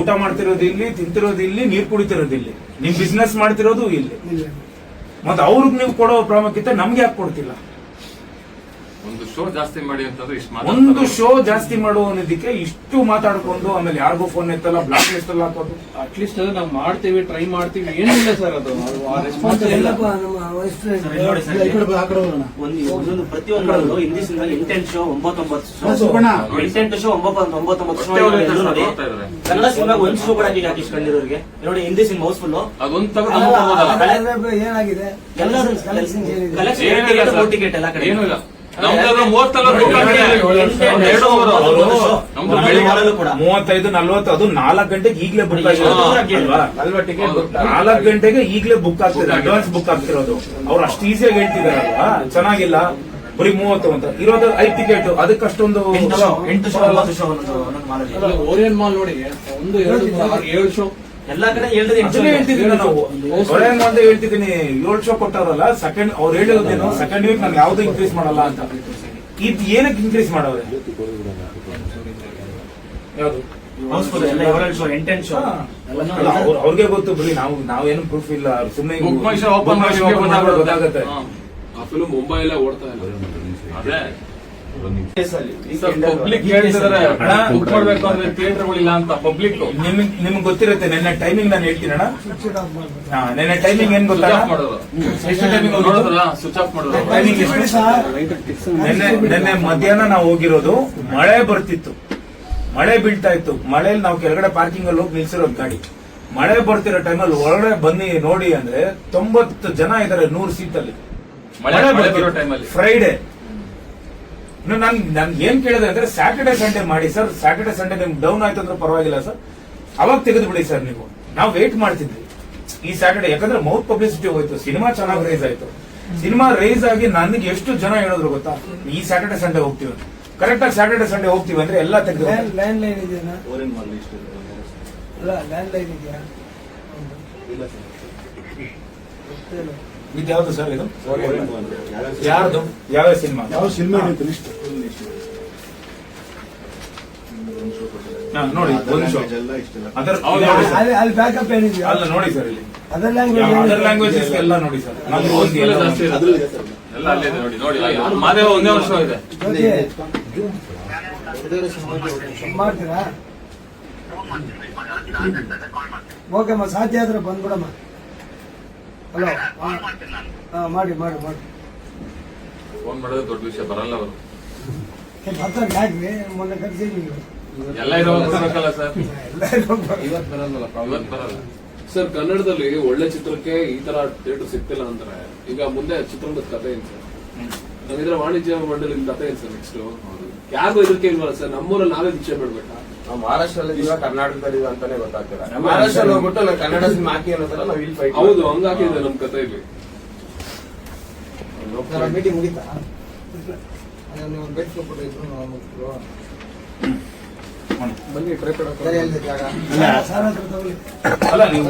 ಊಟ ಮಾಡ್ತಿರೋದು ಇಲ್ಲಿ ತಿಂತಿರೋದು ಇಲ್ಲಿ ನೀರು ಕುಡಿತಿರೋದು ಇಲ್ಲಿ. ನಿಮ್ ಬಿಸ್ನೆಸ್ ಮಾಡ್ತಿರೋದು ಇಲ್ಲ. ಮತ್ತೆ ಅವ್ರಿಗೆ ನೀವು ಕೊಡೋ ಪ್ರಾಮುಖ್ಯತೆ ನಮ್ಗೆ ಯಾಕೆ ಕೊಡ್ತಿಲ್ಲ? ಒಂದು ಶೋ ಜಾಸ್ತಿ ಮಾಡಿ ಅಂತಂದ್ರೆ ಇಷ್ಟು ಒಂದು ಶೋ ಜಾಸ್ತಿ ಮಾಡುವನಿದ್ದಕ್ಕೆ ಇಷ್ಟು ಮಾತಾಡ್ಕೊಂಡು ಆಮೇಲೆ ಯಾರಿಗೂ ಫೋನ್ ಎತ್ತಲ್ಲ ಬ್ಲಾಕ್ ಲಿಸ್ಟ್ ಅಲ್ಲಿ ಹಾಕೋದು. ಅಟ್ಲೀಸ್ಟ್ ನಾವು ಮಾಡ್ತೀವಿ ಟ್ರೈ ಮಾಡ್ತೀವಿ ಏನಿಲ್ಲ ಸರ್ ಅದು. ಅದು ಆ ರೆಸ್ಪಾನ್ಸ್ ಒಂದೊಂದು ಪ್ರತಿಯೊಂದು ಹಿಂದಿ ಸಿನಿಮಾ ಎಂಟೆಂಟು ಶೋ ಒಂಬತ್ತೊಂಬತ್ತು ಶೋ. ಎಂಟೆಂಟು ಶೋ ಒಂಬತ್ತು ಒಂಬತ್ತೊಂಬತ್ತು ಶೋ ನೋಡಿ. ಕನ್ನಡ ಸಿನಿಮಾ ಒಂದು ಶೋ ಕೂಡ ಈಗ ಹಾಕಿಸ್ಕೊಂಡಿರೋರಿಗೆ ನೋಡಿ ಹಿಂದಿ ಸಿನಿಮಾ ಹೌಸ್ಫುಲ್ ಅದೊಂದು? ಏನಾಗಿದೆ? ಎಲ್ಲರೂ ಕಲೆಕ್ಷನ್. ಟಿಕೆಟ್ ಎಲ್ಲ ಕಡೆ ಏನೂ ಇಲ್ಲ ಮೂವತ್ತೈದು ನಲ್ವತ್ತು ಅದು ನಾಲ್ಕು ಗಂಟೆಗೆ ಈಗಲೇ ಬುಕ್. ನಾಲ್ಕು ಗಂಟೆಗೆ ಈಗಲೇ ಬುಕ್ ಆಗ್ತಿದೆ. ಅಡ್ವಾನ್ಸ್ ಬುಕ್ ಆಗ್ತಿರೋದು. ಅವ್ರು ಅಷ್ಟು ಈಸಿಯಾಗಿ ಹೇಳ್ತಿದಾರಲ್ವಾ ಚೆನ್ನಾಗಿಲ್ಲ. ಬರೀ ಮೂವತ್ತು ಅಂತ. ಇರೋದು ಐದು ಟಿಕೆಟ್ ಅದಕ್ಕೆ ಅಷ್ಟೊಂದು ಎಂಟು ಶೋ ಓರಿಯನ್ ಮಾಲ್ ನೋಡಿ ಒಂದು ಎರಡು ಏಳು ಶೋ ಎಲ್ಲಾ ಕಡೆ ಅದನ್ನೇ ಹೇಳ್ತಿದ್ದೀನಿ ನಾವು. ಹೊರೇನ್ ಅಂತ ಹೇಳ್ತಿದ್ದೀನಿ ಏಳು ಶೋ ಕೊಟ್ಟಾರಲ್ಲ ಸೆಕೆಂಡ್ ಅವ್ರು ಹೇಳಿರೋದೇನು ಸೆಕೆಂಡ್ ವೀಕ್ ನಾನು ಯಾವ್ದು ಇನ್ಕ್ರೀಸ್ ಮಾಡಲ್ಲ ಅಂತ. ಇದು ಏನಕ್ಕೆ ಇನ್ಕ್ರೀಸ್ ಮಾಡವ್ರೆ? ಯಾವುದು? ಹೌಸ್ಫುಲ್ ಎಲ್ಲ ಶೋ ಎಂಟೆಂಟು ಶೋ ಹಾ. ಅಲ್ಲ, ಅವ್ರ್- ಅವ್ರಿಗೆ ಗೊತ್ತು ಬಿಡಿ ನಾವು ನಾವೇನು ಪ್ರೂಫ್ ಇಲ್ಲ. ಸುಮ್ಮನೆ ಬುಕ್ ಮೈ ಶೋ ಓಪನ್ ಮಾಡಿ ಗೊತ್ತಾಗುತ್ತೆ. ಗೊತ್ತಾಗುತ್ತೆ. ಆ ಫಿಲ್ಮ್ ಮುಂಬೈಲೇ ಓಡ್ತಾ ಇಲ್ಲ. ಅದೇ. ಪಬ್ಲಿಕ್ ನಿಮ್ಗೆ ನಿಮ್ಗೆ ಗೊತ್ತಿರುತ್ತೆ ನಿನ್ನೆ ಟೈಮಿಂಗ್ ನಾನು ಹೇಳ್ತೀನಿ ಅಣ್ಣ. ನೆನ್ನೆ ಟೈಮಿಂಗ್ ಏನ್ ಗೊತ್ತಾ? ಸ್ವಿಚ್ ಆಫ್ ಮಾಡೋದು ಎಷ್ಟು ಟೈಮಿಂಗ್ ಸ್ವಿಚ್ ಆಫ್ ಮಾಡೋದು ಟೈಮಿಂಗ್ ಎಷ್ಟು? ನೆನ್ನೆ ನೆನ್ನೆ ಮಧ್ಯಾಹ್ನ ನಾವು ಹೋಗಿರೋದು ಮಳೆ ಬರ್ತಿತ್ತು. ಮಳೆ ಬೀಳ್ತಾ ಇತ್ತು. ಮಳೆಯಲ್ಲಿ ನಾವು ಕೆಳಗಡೆ ಪಾರ್ಕಿಂಗ್ ಅಲ್ಲಿ ಹೋಗಿ ನಿಲ್ಸಿರೋದು ಗಾಡಿ. ಮಳೆ ಬರ್ತಿರೋ ಟೈಮಲ್ಲಿ ಒಳಗಡೆ ಬನ್ನಿ ನೋಡಿ ಅಂದ್ರೆ ತೊಂಬತ್ತು ಜನ ಇದಾರೆ ನೂರು ಸೀಟ್ ಅಲ್ಲಿ. ಮಳೆ ಬರ್ತಿರೋ ಟೈಮಲ್ಲಿ ಫ್ರೈಡೆ ನನ್ ನಾನು ಏನ್ ಕೇಳಿದೆ ಅಂದ್ರೆ ಸ್ಯಾಟರ್ಡೆ ಸಂಡೇ ಮಾಡಿ ಸರ್ ಸ್ಯಾಟರ್ಡೆ ಸಂಡೇ ನಿಮ್ಗೆ ಡೌನ್ ಆಯ್ತು ಅಂದ್ರೆ ಪರವಾಗಿಲ್ಲ ಸರ್ ಅವಾಗ ತೆಗೆದು ಬಿಡಿ ಸರ್ ನೀವು. ನಾವು ವೇಟ್ ಮಾಡ್ತಿದ್ವಿ. ಈ ಸ್ಯಾಟರ್ಡೆ ಯಾಕಂದ್ರೆ ಮೌತ್ ಪಬ್ಲಿಸಿಟಿ ಹೋಯ್ತು ಸಿನಿಮಾ ಚೆನ್ನಾಗಿ ರೇಸ್ ಆಯ್ತು. ಸಿನಿಮಾ ರೇಸ್ ಆಗಿ ನನಗೆ ಎಷ್ಟು ಜನ ಹೇಳಿದ್ರು ಗೊತ್ತಾ? ಈ ಸ್ಯಾಟರ್ಡೆ ಸಂಡೇ ಹೋಗ್ತೀವಿ. ಕರೆಕ್ಟ್ ಆಗಿ ಸ್ಯಾಟರ್ಡೆ ಸಂಡೇ ಹೋಗ್ತೀವಿ ಅಂದ್ರೆ ಎಲ್ಲ ತೆಗೆದು ಲ್ಯಾಂಡ್ ಲೈನ್ ಇದೆಯಾ ಅಲ್ಲ ಲ್ಯಾಂಡ್ ಲೈನ್ ಇದೆಯಾ. ಇದು ಯಾವ್ದು ಸರ್ ಇದು? ಯಾರ್ದು? ಯಾವ ಸಿನಿಮಾ? ಯಾವ ಸಿನಿಮಾ ನೋಡಿ ಅಲ್ಲಿ ಬ್ಯಾಕಪ್ ಏನಿದೆ? ಅಲ್ಲ ನೋಡಿ ಸರ್ ಇಲ್ಲಿ. ಅದರ್ ಅದರ್ ಲ್ಯಾಂಗ್ವೇಜ್ ಲ್ಯಾಂಗ್ವೇಜಸ್ ಎಲ್ಲ ನೋಡಿ ಸರ್ ನಮ್ದು ಒಂದು ಎಲ್ಲ ಎಲ್ಲ ಜಾಸ್ತಿ ಒಂದು. ಇರೋದು. ಎಲ್ಲ ಅಲ್ಲೇ ಇದೆ ನೋಡಿ ನೋಡಿ ಯಾರು? ಮಾದೇವ ಒಂದೇ ವರ್ಷ ಇದೆ. ಮಾಡ್ತೀರಾ? ಓಕೆಮ್ಮ ಸಾಧ್ಯ ಆದ್ರೆ ಬಂದ್ಬಿಡಮ್ಮ. ಹಲೋ ಹಾ ಮಾಡಿ ಮಾಡಿ ಮಾಡಿ. ಫೋನ್ ಮಾಡಿದ್ರೆ ದೊಡ್ಡ ವಿಷಯ ಬರಲ್ಲ ಅವರು. ಬರ್ತಾರೆ ಮೊನ್ನೆ ಕರ್ಸಿದ್ವಿ ಎಲ್ಲ ಇರೋವಾಗ ಸರ್. ಎಲ್ಲ. ಇವತ್ತು ಬರಲ್ಲ ಇವತ್ತು ಬರಲ್ಲ. ಸರ್ ಕನ್ನಡದಲ್ಲಿ ಒಳ್ಳೆ ಚಿತ್ರಕ್ಕೆ ಈ ತರ ಥಿಯೇಟರ್ ಸಿಗ್ತಿಲ್ಲ ಅಂದ್ರೆ ಈಗ ಮುಂದೆ ಚಿತ್ರದ ಕಥೆ ಏನ್ ಸರ್? ನಾವಿದ್ರೆ ವಾಣಿಜ್ಯ ಮಂಡಳಿ ಕಥೆ ಏನ್ ಸರ್ ನೆಕ್ಸ್ಟ್ ಯಾರಿಗೂ ಇದಕ್ಕೆ ಇಲ್ವಲ್ಲ ಸರ್? ನಮ್ಮೂರಲ್ಲಿ ನಾವೇ ವಿಷಯ ಬಿಡ್ಬೇಕಾ? ನಾವು ಮಹಾರಾಷ್ಟ್ರಲ್ಲಿ ಇದೀವ ಕರ್ನಾಟಕದಲ್ಲಿ ಇದೀವ ಅಂತಾನೆ ಗೊತ್ತಾಗ್ತಿಲ್ಲ ಮಹಾರಾಷ್ಟ್ರಲ್ಲಿ ಹೋಗ್ಬಿಟ್ಟು ನಾವು ಕನ್ನಡ ಸಿನಿಮಾ ಹಾಕಿ ಅನ್ನೋದಲ್ಲ ನಾವು ಇಲ್ಲಿ ಫೈಟ್ ಹೌದು ಹಂಗಾಕಿದೆ ನಮ್ ಕಥೆ ಇಲ್ಲಿ. ಮೀಟಿಂಗ್ ಮುಗಿತಾ? ಬನ್ನಿ ಟ್ರೈ ಕೊಡಕ್ಕೆ ಸರ್ ಹತ್ರ ತಗೊಳ್ಳಿ. ಅಲ್ಲ ನೀವು